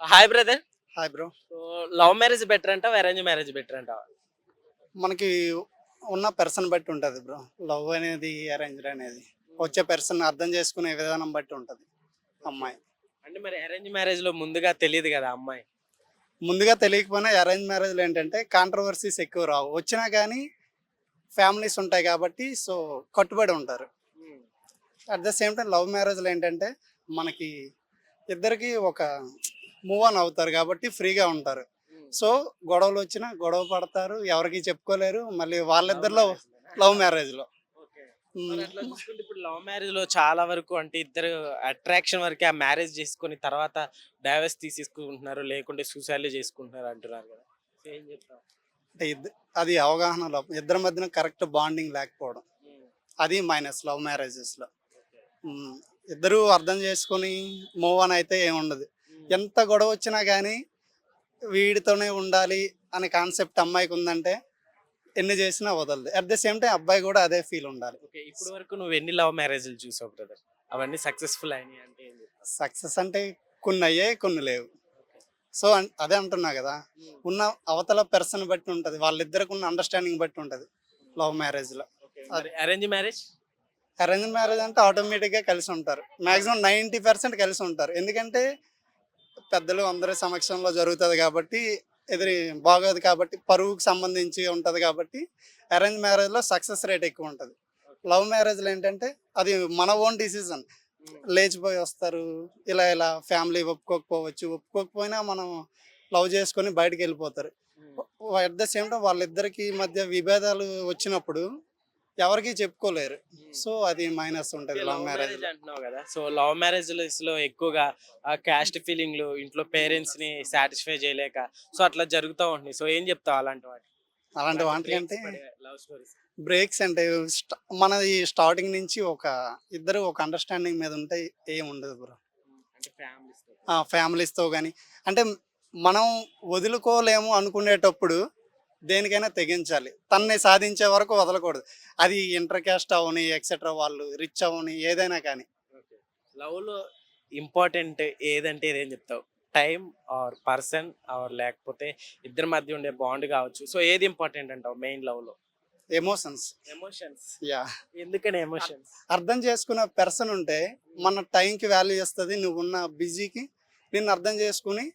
Hi brother hi bro love marriage better అంటావా arrange marriage better అంటావా? మనకి ఉన్న పర్సన్ బట్టి ఉంటుంది బ్రో లవ్ అనేది అరేంజ్డ్ అనేది. వచ్చే పర్సన్ అర్థం చేసుకునే విధానం బట్టి ఉంటుంది అమ్మాయి. అంటే మరి అరేంజ్ మ్యారేజ్లో ముందుగా తెలియదు కదా అమ్మాయి. ముందుగా తెలియకపోయినా అరేంజ్ మ్యారేజ్లో ఏంటంటే కాంట్రవర్సీస్ ఎక్కువ రావు. వచ్చినా కానీ ఫ్యామిలీస్ ఉంటాయి కాబట్టి సో కట్టుబడి ఉంటారు. At the same time love మ్యారేజ్లో ఏంటంటే మనకి ఇద్దరికి ఒక మూవ్ ఆన్ అవుతారు కాబట్టి ఫ్రీగా ఉంటారు. సో గొడవలు వచ్చినా గొడవ పడతారు ఎవరికి చెప్పుకోలేరు మళ్ళీ వాళ్ళిద్దరిలో లవ్ మ్యారేజ్లో చూసుకుంటే ఇప్పుడు లవ్ మ్యారేజ్లో చాలా వరకు అంటే ఇద్దరు అట్రాక్షన్ వరకే ఆ మ్యారేజ్ చేసుకొని తర్వాత డైవర్స్ తీసేసుకుంటున్నారు లేకుంటే సూసైడ్ చేసుకుంటున్నారు అంటున్నారు కదా. ఏం అంటే అది అవగాహన లోపం ఇద్దరి మధ్యన కరెక్ట్ బాండింగ్ లేకపోవడం. అది మైనస్ లవ్ మ్యారేజెస్లో ఇద్దరు అర్థం చేసుకొని మూవ్ ఆన్ అయితే ఏముండదు. ఎంత గొడవ వచ్చినా కానీ వీడితోనే ఉండాలి అనే కాన్సెప్ట్ అమ్మాయికి ఉందంటే ఎన్ని చేసినా వదలదు. అట్ ద సేమ్ టైం అబ్బాయి కూడా అదే ఫీల్ ఉండాలి. ఓకే ఇప్పుడు వరకు నువ్వు ఎన్ని లవ్ మ్యారేజ్లు చూసావు బ్రదర్ అవన్నీ సక్సెస్ఫుల్ అయినాయి అంటే సక్సెస్ అంటే కొన్ని అయ్యాయి కొన్ని లేవు. సో అదే అంటున్నా కదా ఉన్న అవతల పర్సన్ బట్టి ఉంటుంది వాళ్ళిద్దరికి ఉన్న అండర్స్టాండింగ్ బట్టి ఉంటుంది లవ్ మ్యారేజ్లో అరేంజ్ మ్యారేజ్ అరేంజ్ మ్యారేజ్ అంటే ఆటోమేటిక్గా కలిసి ఉంటారు. మాక్సిమం నైంటీ పర్సెంట్ కలిసి ఉంటారు. ఎందుకంటే పెద్దలు అందరి సమక్షంలో జరుగుతుంది కాబట్టి ఎదురి బాగోదు కాబట్టి పరువుకు సంబంధించి ఉంటుంది కాబట్టి అరేంజ్ మ్యారేజ్లో సక్సెస్ రేట్ ఎక్కువ ఉంటుంది. లవ్ మ్యారేజ్లో ఏంటంటే అది మన ఓన్ డిసిజన్ లేచిపోయి వస్తారు ఇలా ఇలా ఫ్యామిలీ ఒప్పుకోకపోవచ్చు ఒప్పుకోకపోయినా మనం లవ్ చేసుకొని బయటకు వెళ్ళిపోతారు. అట్ ద సేమ్ టైం వాళ్ళిద్దరికి మధ్య విభేదాలు వచ్చినప్పుడు ఎవరికి చెప్పుకోలేరు. సో అది మైనస్ ఉంటుంది లవ్ మ్యారేజ్ అంటున్నావు కదా. సో లవ్ మ్యారేజ్లో ఎక్కువగా క్యాస్ట్ ఫీలింగ్లు ఇంట్లో పేరెంట్స్ని సాటిస్ఫై చేయలేక సో అట్లా జరుగుతూ ఉంటుంది సో ఏం చెప్తావు అలాంటి వాటి? అలాంటి వాటికంటే బ్రేక్స్ అంటే మనది స్టార్టింగ్ నుంచి ఒక ఇద్దరు ఒక అండర్స్టాండింగ్ మీద ఉంటే ఏం ఉండదు బ్రో ఫ్యామిలీస్తో కానీ అంటే మనం వదులుకోలేము అనుకునేటప్పుడు దేనికైనా తెగించాలి. తన్ని సాధించే వరకు వదలకూడదు. అది ఇంటర్ క్యాస్ట్ అవని ఎక్సెట్రా వాళ్ళు రిచ్ అవని ఏదైనా కానీ. లవ్లో ఇంపార్టెంట్ ఏదంటే ఏదేం చెప్తావు? టైం ఆర్ పర్సన్ ఆర్ లేకపోతే ఇద్దరి మధ్య ఉండే బాండ్ కావచ్చు. సో ఏది ఇంపార్టెంట్ అంటావు మెయిన్ లవ్లో ఎమోషన్స్ ఎమోషన్స్ యా ఎందుకని ఎమోషన్స్ అర్థం చేసుకునే పర్సన్ ఉంటే మన టైంకి వాల్యూ ఇస్తుంది నువ్వున్న బిజీకి. నిన్ను అర్థం చేసుకుని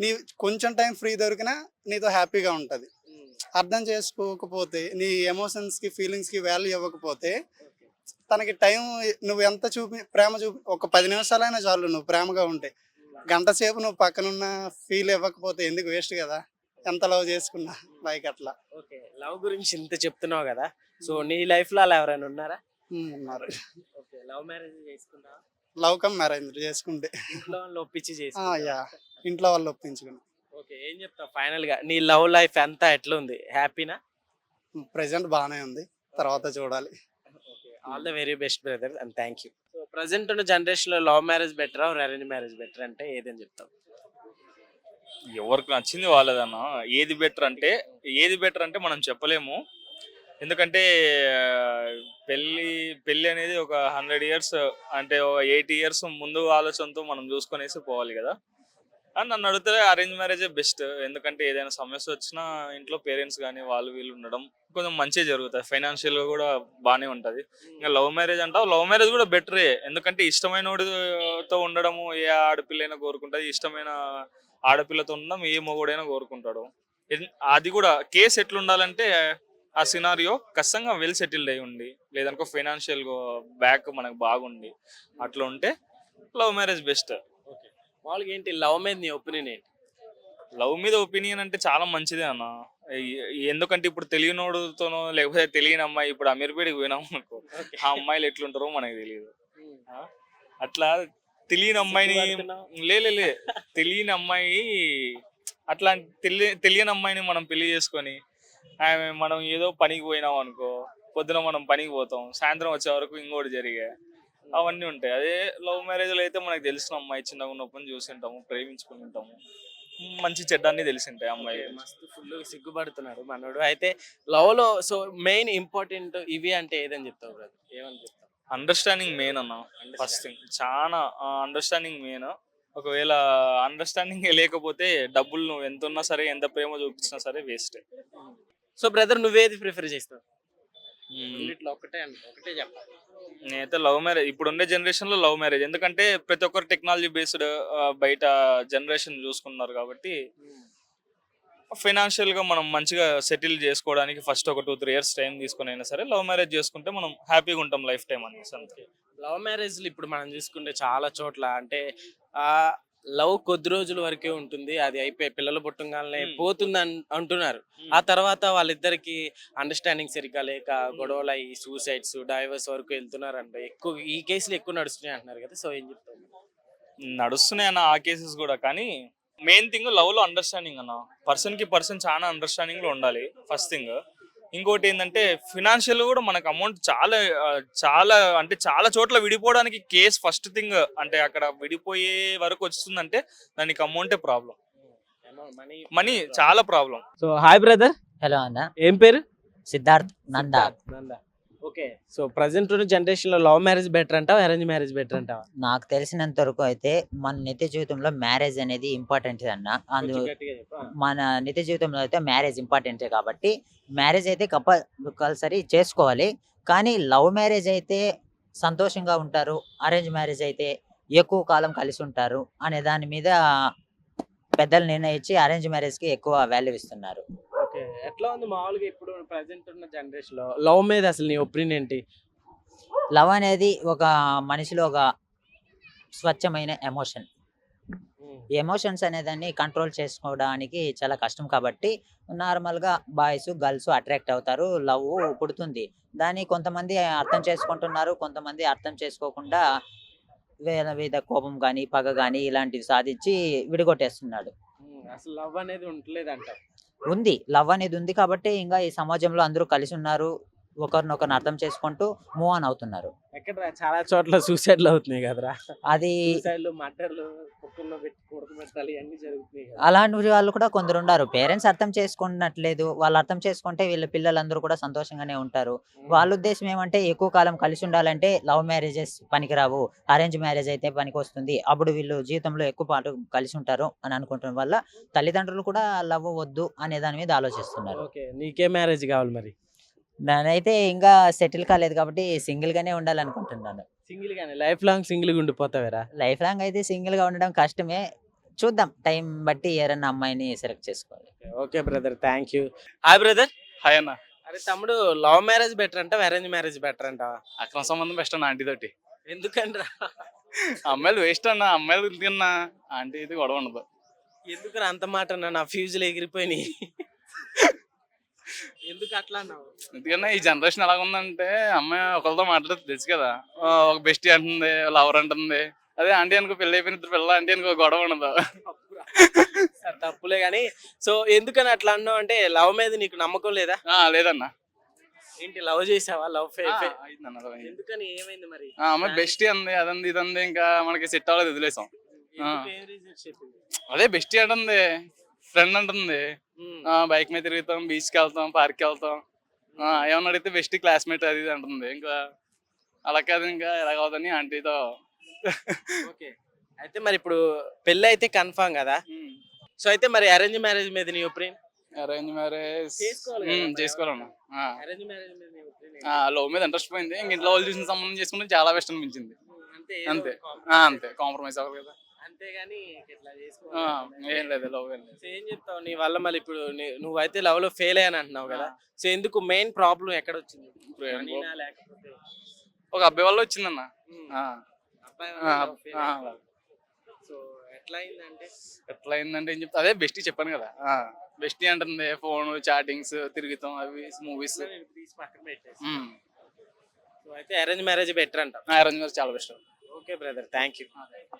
నీ కొంచెం టైం ఫ్రీ దొరికినా నీతో హ్యాపీగా ఉంటుంది. అర్థం చేసుకోకపోతే నీ ఎమోషన్స్కి ఫీలింగ్స్కి వాల్యూ ఇవ్వకపోతే తనకి టైం నువ్వు ఎంత చూపి ప్రేమ చూపి ఒక పది నిమిషాలైనా చాలు నువ్వు ప్రేమగా ఉంటే. గంట సేపు నువ్వు పక్కనున్న ఫీల్ ఇవ్వకపోతే ఎందుకు వేస్ట్ కదా? ఎంత లవ్ చేసుకున్నా లైక్ అట్లా. ఓకే. లవ్ గురించి ఇంత చెప్తున్నావు కదా సో నీ లైఫ్లో అలా ఎవరైనా ఉన్నారా? ఉన్నారు. ఓకే. లవ్ మ్యారేజ్ చేసుకున్నావా? లవ్ కమ్ మ్యారేజ్ చేసుకుంటే. ఇంట్లో వాళ్ళు ఒప్పించి? యా. ఇంట్లో వాళ్ళు ఒప్పించుకుని ఓకే ఏం చెప్తావు? ఫైనల్గా నీ లవ్ లైఫ్ అంతా ఎట్లా ఉంది హ్యాపీనా? ప్రెసెంట్ బాగానే ఉంది. తర్వాత చూడాలి. All the very best brother and thank you so present ఉన్న జనరేషన్లో love marriage better arrange marriage better అంటే ఏదని చెప్తావు? ఎవరికి నచ్చింది వాళ్ళదన్న. ఏది బెటర్ అంటే ఏది బెటర్ అంటే మనం చెప్పలేము. ఎందుకంటే పెళ్ళి పెళ్ళి అనేది ఒక హండ్రెడ్ ఇయర్స్ అంటే ఒక ఎయిటీ ఇయర్స్ ముందు ఆలోచనతో మనం చూసుకొనేసి పోవాలి కదా. అని నన్ను అడిగితే అరేంజ్ మ్యారేజే బెస్ట్ ఎందుకంటే ఏదైనా సమస్య వచ్చినా ఇంట్లో పేరెంట్స్ కానీ వాళ్ళు వీళ్ళు ఉండడం కొంచెం మంచిగా జరుగుతుంది ఫైనాన్షియల్గా కూడా బాగానే ఉంటుంది. ఇంకా లవ్ మ్యారేజ్ అంటావు లవ్ మ్యారేజ్ కూడా బెటరే ఎందుకంటే ఇష్టమైన వాడితో ఉండడము ఏ ఆడపిల్లైనా కోరుకుంటుంది ఇష్టమైన ఆడపిల్లతో ఉండడం ఏ మొగుడైనా కోరుకుంటాడు. అది కూడా కేసు ఎట్లుండాలంటే ఆ సినారియో ఖచ్చితంగా వెల్ సెటిల్డ్ అయి ఉండి లేదనుకో ఫైనాన్షియల్ బ్యాక్ మనకు బాగుండి అట్లా ఉంటే లవ్ మ్యారేజ్ బెస్ట్ వాళ్ళకి ఏంటి లవ్ మీద నీ ఒపీనియన్ ఏంటి? లవ్ మీద ఒపీనియన్ అంటే చాలా మంచిదే అన్న. ఎందుకంటే ఇప్పుడు తెలియనోడుతోనో లేకపోతే తెలియని అమ్మాయి ఇప్పుడు అమీర్పేటకి పోయినాం అనుకో ఆ అమ్మాయిలు ఎట్లుంటారో మనకు తెలియదు. అట్లా తెలియని అమ్మాయిని సిగ్గుపడుతున్నావు? లే లే, లే. తెలియని అమ్మాయి అట్లా తెలియ తెలియని అమ్మాయిని మనం పెళ్ళి చేసుకొని ఆమె మనం ఏదో పనికి పోయినాం అనుకో పొద్దున మనం పనికి పోతాం సాయంత్రం వచ్చే వరకు ఇంకోటి జరిగే. అవన్నీ ఉంటాయి. అదే లవ్ మ్యారేజ్లో అయితే మనకు తెలిసిన అమ్మాయి చిన్నగా ఉన్నప్పుడు చూసి ఉంటాము ప్రేమించుకుని ఉంటాము. మంచి చెడ్డ అన్ని తెలిసి ఉంటాయి అమ్మాయి మస్తు ఫుల్ సిగ్గుపడుతున్నాడు మనోడు. అయితే లవ్లో సో మెయిన్ ఇంపార్టెంట్ ఇవి అంటే ఏదని చెప్తావు బ్రదర్? ఏమని చెప్తావు? అండర్స్టాండింగ్ మెయిన్ అన్న ఫస్ట్ థింగ్ చాలా అండర్స్టాండింగ్ మెయిన్ ఒకవేళ అండర్స్టాండింగ్ లేకపోతే డబ్బులు నువ్వు ఎంత ఉన్నా సరే ఎంత ప్రేమ చూపించినా సరే వేస్ట్ సో బ్రదర్ నువ్వేది ప్రిఫర్ చేస్తావు? ఒకటే ఒకటే చెప్పాలి. నేనైతే లవ్ మ్యారేజ్ ఇప్పుడు ఉండే జనరేషన్లో లవ్ మ్యారేజ్. ఎందుకంటే ప్రతి ఒక్కరు టెక్నాలజీ బేస్డ్ బయట జనరేషన్ చూసుకున్నారు కాబట్టి ఫైనాన్షియల్గా మనం మంచిగా సెటిల్ చేసుకోవడానికి ఫస్ట్ ఒక టూ త్రీ ఇయర్స్ టైం తీసుకుని అయినా సరే లవ్ మ్యారేజ్ చేసుకుంటే మనం హ్యాపీగా ఉంటాం లైఫ్ టైం అనేసి అంతే. లవ్ మ్యారేజ్లు ఇప్పుడు మనం చూసుకుంటే చాలా చోట్ల అంటే లవ్ కొద్ది రోజుల వరకే ఉంటుంది. అది అయిపోయి పిల్లలు పుట్టంగానే. పోతుంది అంటున్నారు. ఆ తర్వాత వాళ్ళిద్దరికి అండర్స్టాండింగ్ సరిగ్గా లేక గొడవలు అయ్యి సూసైడ్స్ డైవర్స్ వరకు వెళ్తున్నారు అంటే ఎక్కువ ఈ కేసులు ఎక్కువ నడుస్తున్నాయి అంటున్నారు కదా సో ఏం చెప్తాను నడుస్తున్నాయి అన్న ఆ కేసెస్ కూడా. కానీ మెయిన్ థింగ్ లవ్లో అండర్స్టాండింగ్ అన్న. పర్సన్కి పర్సన్ చాలా అండర్స్టాండింగ్లో ఉండాలి. ఫస్ట్ థింగ్ ఇంకోటి ఏంటంటే ఫినాన్షియల్ కూడా మనకు అమౌంట్ చాలా చాలా అంటే చాలా చోట్ల విడిపోవడానికి కేస్ ఫస్ట్ థింగ్ అంటే అక్కడ విడిపోయే వరకు వస్తుందంటే దానికి అమౌంటే ప్రాబ్లం మనీ చాలా problem so hi brother hello అన్న. ఏం పేరు? Siddharth Nanda. Nanda. Okay. So present ఉన్న జనరేషన్లో లవ్ మ్యారేజ్ బెటర్ అంటావా అరేంజ్ మ్యారేజ్ బెటర్ అంటావా? నాకు తెలిసినంత వరకు అయితే మన నిత్య జీవితంలో మ్యారేజ్ అనేది ఇంపార్టెంట్ అన్న. అందు. మన నిత్య జీవితంలో అయితే మ్యారేజ్ ఇంపార్టెంటే కాబట్టి మ్యారేజ్ అయితే కంపల్సరీ చేసుకోవాలి. కానీ లవ్ మ్యారేజ్ అయితే సంతోషంగా ఉంటారు అరేంజ్ మ్యారేజ్ అయితే ఎక్కువ కాలం కలిసి ఉంటారు అనే దాని మీద పెద్దలు నిర్ణయించి అరేంజ్ మ్యారేజ్కి ఎక్కువ వాల్యూ ఇస్తున్నారు. ఎట్లా ఉంది మామూలుగా ఇప్పుడు ప్రజెంట్ ఉన్న జనరేషన్లో లవ్ మీద అసలు నీ ఒపీనియన్ ఏంటి? లవ్ అనేది ఒక మనిషిలో ఒక స్వచ్ఛమైన ఎమోషన్. ఎమోషన్స్ అనేదాన్ని కంట్రోల్ చేసుకోవడానికి చాలా కష్టం కాబట్టి నార్మల్గా బాయ్స్ గర్ల్స్ అట్రాక్ట్ అవుతారు లవ్ పుడుతుంది. దాన్ని కొంతమంది అర్థం చేసుకుంటున్నారు కొంతమంది అర్థం చేసుకోకుండా వేల మీద కోపం కానీ పగ కానీ ఇలాంటివి సాధించి విడగొట్టేస్తున్నాడు. అసలు లవ్ అనేది ఉండలేదు అంట ఉంది. లవ్ అనేది ఉంది కాబట్టి ఇంకా ఈ సమాజంలో అందరూ కలిసి ఉన్నారు. ఒకరినొకరిని అర్థం చేసుకుంటూ మూవ్ ఆన్ అవుతున్నారు. ఎక్కడ చాలా చోట్ల సూసైడ్లు అవుతున్నాయి కదరా. అది అలాంటి వాళ్ళు కూడా కొందరు ఉన్నారు. పేరెంట్స్ అర్థం చేసుకున్నట్లేదు. వాళ్ళు అర్థం చేసుకుంటే వీళ్ళ పిల్లలందరూ కూడా సంతోషంగానే ఉంటారు. వాళ్ళ ఉద్దేశం ఏమంటే ఎక్కువ కాలం కలిసి ఉండాలంటే లవ్ మ్యారేజెస్ పనికిరావు. అరేంజ్ మ్యారేజ్ అయితే పనికి వస్తుంది అప్పుడు వీళ్ళు జీవితంలో ఎక్కువ పాటు కలిసి ఉంటారు అని అనుకుంటున్న వల్ల తల్లిదండ్రులు కూడా లవ్ వద్దు అనే దాని మీద ఆలోచిస్తున్నారు. ఓకే నీకే మ్యారేజ్ కావాలి మరి. నేనైతే ఇంకా సెటిల్ కాలేదు కాబట్టి సింగిల్ గానే ఉండాలనుకుంటున్నాను. సింగిల్ గానే లైఫ్ లాంగ్ సింగిల్గా ఉండిపోతావేరా? లైఫ్ లాంగ్ అయితే సింగిల్గా ఉండడం కష్టమే. చూద్దాం టైం బట్టి ఎవరన్నా అమ్మాయిని సెలెక్ట్ చేసుకోవాలి. Okay brother thank you. Hi brother. Hi అన్న. అరే తమ్ముడు లవ్ మ్యారేజ్ బెటర్ అంటావా అరేంజ్ మ్యారేజ్ బెటర్ అంటావా అక్రమ సంబంధం బెస్ట్ అన్న ఆంటీ తోటి. ఎందుకంటే అమ్మాయిలు వేస్ట్ అన్న అమ్మాయిలు తిన్నా ఆంటీ ఇది గొడవ ఉండదు. ఎందుకు అంత మాట అన్నా నా ఫ్యూజులు ఎగిరిపోయినాయి. ఎందుకు అట్లా అన్నావు? ఎందుకన్నా ఈ జనరేషన్ ఎలా ఉందంటే అమ్మాయి ఒకరితో మాట్లాడుతుంది తెలుసు కదా ఒక బెస్టీ అంటుంది లవర్ అంటుంది. అదే ఆంటీ అనుకో పెళ్ళి అయిపోయిన ఇద్దరు పిల్లలు ఆంటీ అనుకో గొడవ ఉండదు. తప్పులే కానీ సో ఎందుకని అట్లా అన్నావు అంటే లవ్ మీద నీకు నమ్మకం లేదా? లేదన్న. ఏంటి లవ్ చేసావా? లవ్. ఎందుకని ఏమైంది మరి? ఆ, అమ్మాయి బెస్టీ అంది అదంది ఇదంది ఇంకా మనకి సెట్ అవ్వలేదు వదిలేసాం. అదే బెస్టీ అంటుంది. ఫ్రెండ్ అంటుంది. బైక్ మీద తిరుగుతాం బీచ్కి వెళ్తాం పార్క్కి వెళ్తాం. ఆ, ఏమన్నా అడిగితే బెస్ట్ క్లాస్మేట్ అది ఇది అంటుంది. ఇంకా అలా కాదు ఇంకా ఎలాగవుదని ఆంటీతో ఓకే. అయితే మరి ఇప్పుడు పెళ్ళి అయితే కన్ఫామ్ కదా? సో అయితే మరి అరేంజ్ మ్యారేజ్ మీద నీ ఒపీనియన్ అరేంజ్ మ్యారేజ్. చేసుకోవాలన్న లవ్ మీద ఇంట్రెస్ట్ పోయింది. ఇంక ఇంట్లో వాళ్ళు చూసిన సంబంధం చేసుకుంటే చాలా బెస్ట్ అనిపించింది. అంతే అంతే. అంతే. కాంప్రమైజ్ అవ్వదు కదా. అంతేగాని ఇట్లా ఏం లేదు లవ్ ఏం లేదు. సో ఏం చెప్తావు? నీ వల్ల మళ్ళీ ఇప్పుడు నీ- నువ్వైతే లవ్లో ఫెయిల్ అయ్యాను అంటున్నావు కదా. సో ఎందుకు మెయిన్ ప్రాబ్లం ఎక్కడ వచ్చింది? ఇప్పుడు ఏం మనీనా లేకపోతే ఒక అబ్బాయి వల్ల వచ్చిందన్న. ఉమ్, ఆ, అబ్బాయి ఆ, వల్ల love fail ఆ, అయ్యావు. సో ఎట్లా అయిందంటే ఎట్లా అయిందంటే ఏం చెప్తా? అదే బెస్ట్ చెప్పాను కదా. బెస్ట్ అంటుంది ఫోన్ చాటింగ్స్ తిరుగుతాం అవి మూవీస్ నేను తీసి పక్కన పెట్టేసి. సో అయితే అరేంజ్ మ్యారేజ్ బెటర్ అంట అరేంజ్ మ్యారేజ్ చాలా best okay brother thank you